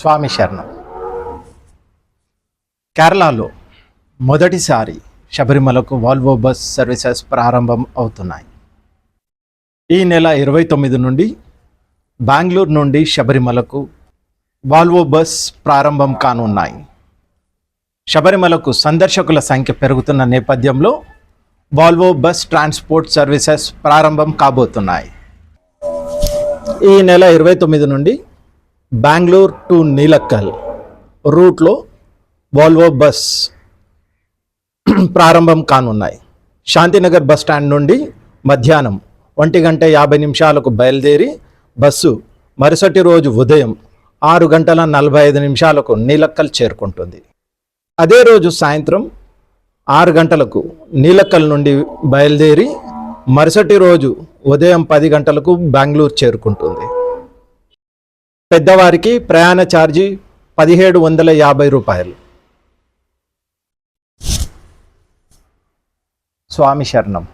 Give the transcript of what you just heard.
స్వామి శరణం. కేరళలో మొదటిసారి శబరిమలకు వాల్వో బస్ సర్వీసెస్ ప్రారంభం అవుతున్నాయి. ఈ నెల ఇరవై తొమ్మిది నుండి బెంగళూరు నుండి శబరిమలకు వాల్వో బస్ ప్రారంభం కానున్నాయి. శబరిమలకు సందర్శకుల సంఖ్య పెరుగుతున్న నేపథ్యంలో వాల్వో బస్ ట్రాన్స్పోర్ట్ సర్వీసెస్ ప్రారంభం కాబోతున్నాయి. ఈ నెల ఇరవై తొమ్మిది నుండి బెంగళూరు టు నీలక్కల్ రూట్లో వాల్వో బస్ ప్రారంభం కానున్నాయి. శాంతినగర్ బస్ స్టాండ్ నుండి మధ్యాహ్నం ఒంటి గంట యాభై నిమిషాలకు బయలుదేరి బస్సు మరుసటి రోజు ఉదయం ఆరు గంటల నలభై ఐదు నిమిషాలకు నీలక్కల్ చేరుకుంటుంది. అదే రోజు సాయంత్రం ఆరు గంటలకు నీలక్కల్ నుండి బయలుదేరి మరుసటి రోజు ఉదయం పది గంటలకు బెంగళూరు చేరుకుంటుంది. పెద్దవారికి ప్రయాణ ఛార్జీ పదిహేడు వందల యాభై రూపాయలు. స్వామి శరణం.